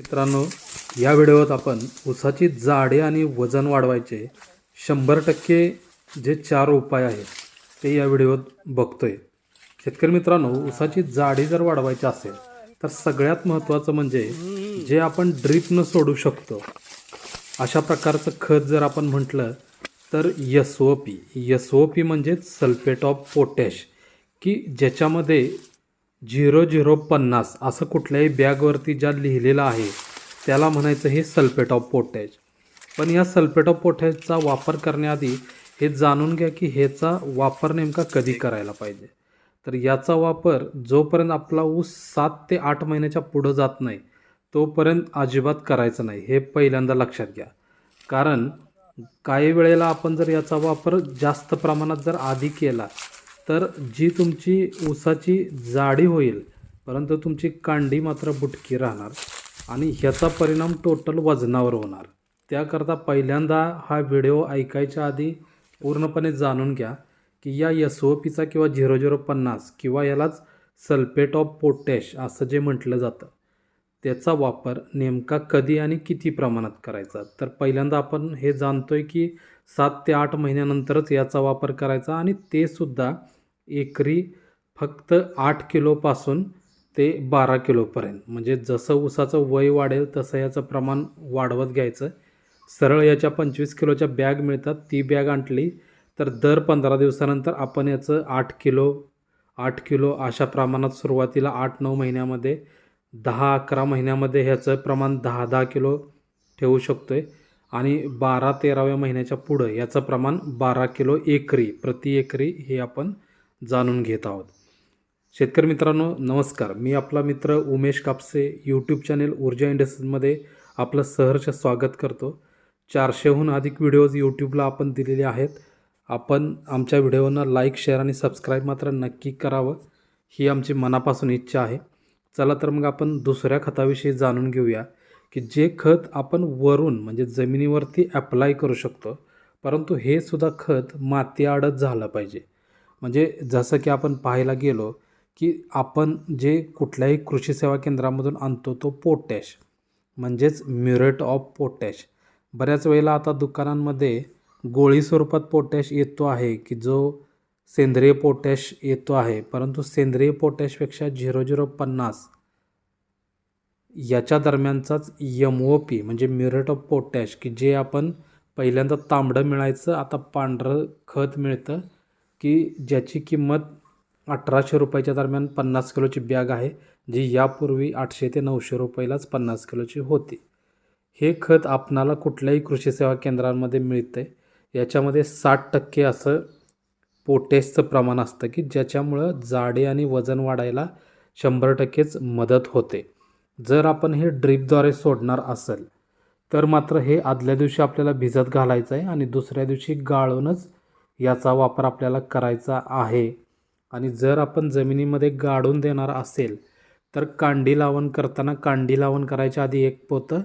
मित्रांनो या व्हिडिओत आपण ऊसाची जाडी आणि वजन वाढवायचे शंभर टक्के जे चार उपाय आहेत ते या व्हिडिओत बघतोय. शेतकरी मित्रांनो ऊसाची जाडी जर वाढवायची असेल तर सगळ्यात महत्त्वाचं म्हणजे जे आपण ड्रीपनं सोडू शकतो अशा प्रकारचं खत जर आपण म्हटलं तर S O P S O P म्हणजेच सल्फेट ऑफ पोटॅश की ज्याच्यामध्ये झिरो झिरो पन्नास असं कुठल्याही बॅगवरती ज्या लिहिलेलं आहे त्याला म्हणायचं हे सल्फेट ऑफ पोटॅश. पण या सल्फेट ऑफ पोटॅशचा वापर करण्याआधी हे जाणून घ्या की ह्याचा वापर नेमका कधी करायला पाहिजे. तर याचा वापर जोपर्यंत आपला ऊस सात ते आठ महिन्याच्या पुढं जात नाही तोपर्यंत अजिबात करायचं नाही हे पहिल्यांदा लक्षात घ्या. कारण काही वेळेला आपण जर याचा वापर जास्त प्रमाणात जर आधी केला तर जी तुमची ऊसाची जाडी होईल परंतु तुमची कांडी मात्र बुटकी राहणार आणि ह्याचा परिणाम टोटल वजनावर होणार. त्याकरता पहिल्यांदा हा व्हिडिओ ऐकायच्या आधी पूर्णपणे जाणून घ्या की या एस ओ पीचा किंवा झिरो झिरो पन्नास किंवा यालाच सल्फेट ऑफ पोटॅश असं जे म्हटलं जातं त्याचा वापर नेमका कधी आणि किती प्रमाणात करायचा? तर पहिल्यांदा आपण हे जाणतो आहे की सात ते आठ महिन्यानंतरच याचा वापर करायचा आणि ते सुद्धा एकरी फक्त आठ किलोपासून ते बारा किलोपर्यंत. म्हणजे जसं ऊसाचं वय वाढेल तसं याचं प्रमाण वाढवत घ्यायचं. सरळ याच्या पंचवीस किलोच्या बॅग मिळतात. ती बॅग आणली तर दर पंधरा दिवसानंतर आपण याचं आठ किलो आठ किलो अशा प्रमाणात सुरुवातीला आठ नऊ महिन्यामध्ये दहा अकरा महिन्यामध्ये ह्याचं प्रमाण दहा दहा किलो ठेवू शकतो आहे आणि बारा तेराव्या महिन्याच्या पुढं याचं प्रमाण बारा किलो एकरी प्रति एकरी हे आपण जाणून घेत आहोत. शेतकरी मित्रांनो नमस्कार. मी आपला मित्र उमेश कापसे यूट्यूब चॅनेल ऊर्जा इंडस्ट्रीजमध्ये आपलं सहर्ष स्वागत करतो. चारशेहून अधिक व्हिडिओज यूट्यूबला आपण दिलेले आहेत. आपण आमच्या व्हिडिओना लाईक शेअर आणि सबस्क्राईब मात्र नक्की करावं ही आमची मनापासून इच्छा आहे. चला तर मग आपण दुसऱ्या खताविषयी जाणून घेऊया की जे खत आपण वरून म्हणजे जमिनीवरती अप्लाय करू शकतो परंतु हे सुद्धा खत माती आडत झालं पाहिजे. म्हणजे जसं की आपण पाहायला गेलो की आपण जे कुठल्याही कृषी सेवा केंद्रामधून आणतो तो पोटॅश म्हणजेच म्युरेट ऑफ पोटॅश. बऱ्याच वेळेला आता दुकानांमध्ये गोळी स्वरूपात पोटॅश येतो आहे की जो सेंद्रिय पोटॅश येतो आहे परंतु सेंद्रिय पोटॅशपेक्षा झिरो झिरो पन्नास याच्या दरम्यानचाच यम ओ पी म्हणजे म्युरेट ऑफ पोटॅश की जे आपण पहिल्यांदा तांबडं मिळायचं आता पांढरं खत मिळतं की ज्याची किंमत अठराशे रुपयाच्या दरम्यान पन्नास किलोची बॅग आहे जी यापूर्वी आठशे ते नऊशे रुपयालाच पन्नास किलोची होती. हे खत आपणाला कुठल्याही कृषी सेवा केंद्रांमध्ये मिळतं आहे याच्यामध्ये साठ टक्के असं पोटॅशचं प्रमाण असतं की ज्याच्यामुळं जाडे आणि वजन वाढायला शंभर टक्केच मदत होते. जर आपण हे ड्रीपद्वारे सोडणार असेल तर मात्र हे आदल्या दिवशी आपल्याला भिजत घालायचं आहे आणि दुसऱ्या दिवशी गाळूनच याचा वापर आपल्याला करायचा आहे. आणि जर आपण जमिनीमध्ये गाडून देणार असेल तर कांडी लावण करताना कांडी लावण करायच्या आधी एक पोतं.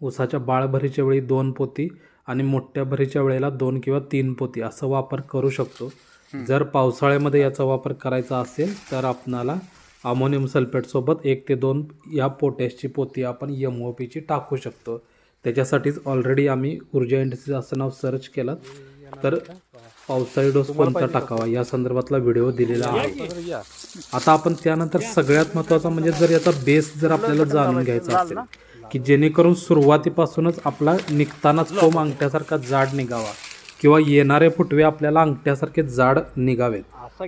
ऊसाच्या बाळभरीच्या वेळी दोन पोती आणि मोठ्या भरीच्या वेळेला दोन किंवा तीन पोती असा वापर करू शकतो. जर पावसाळ्यामध्ये याचा वापर करायचा असेल तर आपणाला अमोनियम सल्फेटसोबत एक ते दोन या पोटॅशची पोती आपण एम ओ पीची टाकू शकतो. त्याच्यासाठीच ऑलरेडी आम्ही ऊर्जा इंडस्ट्रीज असं नाव सर्च केलं. तर पावसाळी डोस कोणता टाकावा? या संदर्भातला व्हिडिओ दिलेला आहे. आता आपण त्यानंतर सगळ्यात महत्त्वाचा म्हणजे जर याचा बेस जर आपल्याला जाणून घ्यायचा असेल की जेणेकरून सुरुवातीपासूनच आपला निघतानाच फोम अंगठ्यासारखा जाड निघावा किंवा येणारे फुटवे आपल्याला अंगठ्यासारखे जाड निघावेत.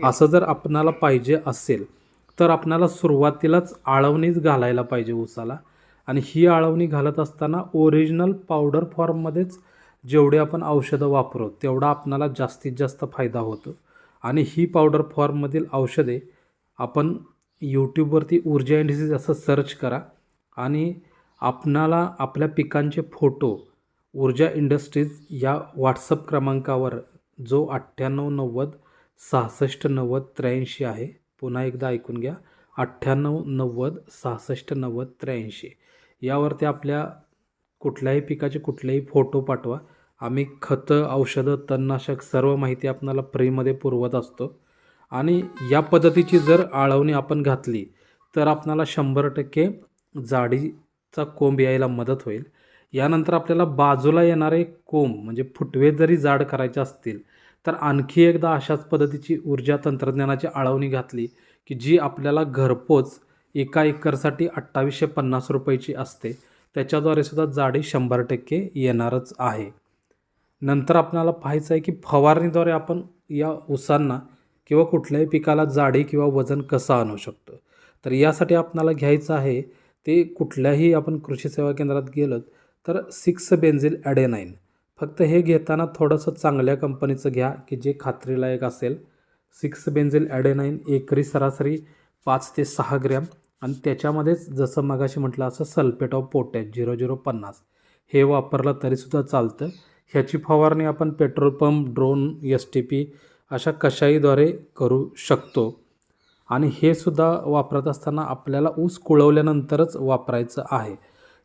असं जर आपणाला पाहिजे असेल तर आपणाला सुरुवातीलाच आळवणीच घालायला पाहिजे ऊसाला. आणि ही आळवणी घालत असताना ओरिजिनल पावडर फॉर्ममध्येच जेवढे आपण औषधं वापरू तेवढा आपणाला जास्तीत जास्त फायदा होतो. आणि ही पावडर फॉर्ममधील औषधे आपण यूट्यूबवरती ऊर्जा इंडिसीज असं सर्च करा आणि आपणाला आपल्या पिकांचे फोटो ऊर्जा इंडस्ट्रीज या व्हॉट्सअप क्रमांकावर जो अठ्ठ्याण्णव नव्वद सहासष्ट नव्वद त्र्याऐंशी आहे पुन्हा एकदा ऐकून घ्या. अठ्ठ्याण्णव नव्वद सहासष्ट नव्वद त्र्याऐंशी. यावरती आपल्या कुठल्याही पिकाचे कुठलेही फोटो पाठवा. आम्ही खतं औषधं तणनाशक सर्व माहिती आपणाला फ्रीमध्ये पुरवत असतो. आणि या पद्धतीची जर आळवणी आपण घातली तर आपणाला शंभर टक्के जाडीचा कोंब यायला मदत होईल. यानंतर आपल्याला बाजूला येणारे कोंब म्हणजे फुटवे जरी जाड करायचे असतील तर आणखी एकदा अशाच पद्धतीची ऊर्जा तंत्रज्ञानाची आळवणी घातली की जी आपल्याला घरपोच एका एकरसाठी अठ्ठावीसशे पन्नास रुपयाची असते. त्याच्याद्वारे सुद्धा जाडी शंभर टक्के येणारच आहे. नंतर आपल्याला पाहायचं आहे की फवारणीद्वारे आपण या ऊसांना किंवा कुठल्याही पिकाला जाडी किंवा वजन कसं आणू शकतो? तर यासाठी आपणाला घ्यायचं आहे ते कुठल्याही आपण कृषी सेवा केंद्रात गेलो तर सिक्स बेन्झिल ॲडेनाईन. फक्त हे घेताना थोडंसं चांगल्या कंपनीचं घ्या की जे खात्रीलायक असेल. सिक्स बेन्झिल ॲडेनाईन एकरी सरासरी पाच ते सहा ग्रॅम आणि त्याच्यामध्येच जसं मगाशी म्हटलं असं sulphate of potash zero zero पन्नास हे वापरलं तरीसुद्धा चालतं. ह्याची फवारणी आपण petrol pump drone S T P अशा कशाहीद्वारे करू शकतो? आणि हे सुद्धा वापरत असताना आपल्याला ऊस कुळवल्यानंतरच वापरायचं आहे.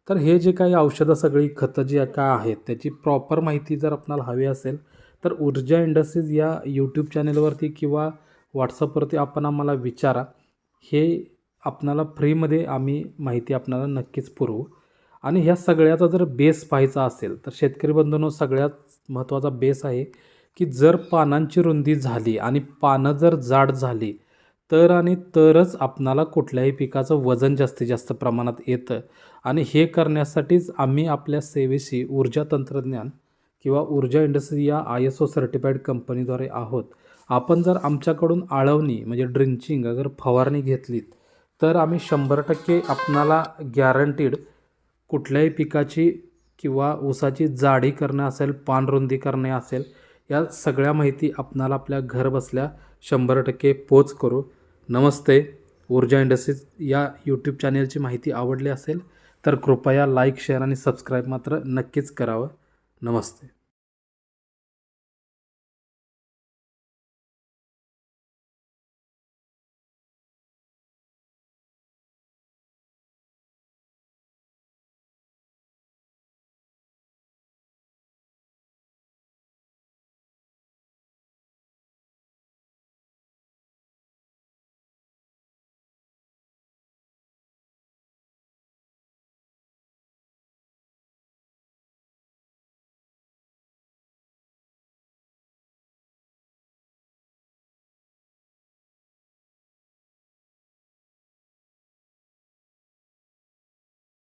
तर हे जे काही औषधं सगळी खतं जी काय आहेत त्याची प्रॉपर माहिती जर आपल्याला हवी असेल तर ऊर्जा इंडस्ट्रीज या यूट्यूब चॅनेलवरती किंवा व्हॉट्सअपवरती आपण आम्हाला विचारा. हे आपणाला फ्रीमध्ये आम्ही माहिती आपणाला नक्कीच पुरवू. आणि ह्या सगळ्याचा जर बेस पाहायचा असेल तर शेतकरी बंधूंनो सगळ्यात महत्त्वाचा बेस आहे की जर पानांची रुंदी झाली आणि पानं जर जाड झाली तर आणि तरच आपणाला कुठल्याही पिकाचं वजन जास्तीत जास्त प्रमाणात येतं. आणि हे करण्यासाठीच आम्ही आपल्या सेवेशी ऊर्जा तंत्रज्ञान किंवा ऊर्जा इंडस्ट्री या आय एस ओ सर्टिफाईड कंपनीद्वारे आहोत. आपण जर आमच्याकडून आळवणी म्हणजे ड्रिंचिंग अगर फवारणी घेतलीत तर आम्ही शंभर टक्के आपणाला गॅरंटीड कुठल्याही पिकाची किंवा ऊसाची जाडी करणं असेल पानरुंदी करणे असेल या सगळ्या माहिती आपणाला आपल्या घर बसल्या शंभर टक्के पोच करू. नमस्ते. ऊर्जा इंडस्ट्रीज या यूट्यूब चॅनेलची माहिती आवडली असेल तर कृपया लाईक शेअर आणि सबस्क्राईब मात्र नक्कीच करावं. नमस्ते.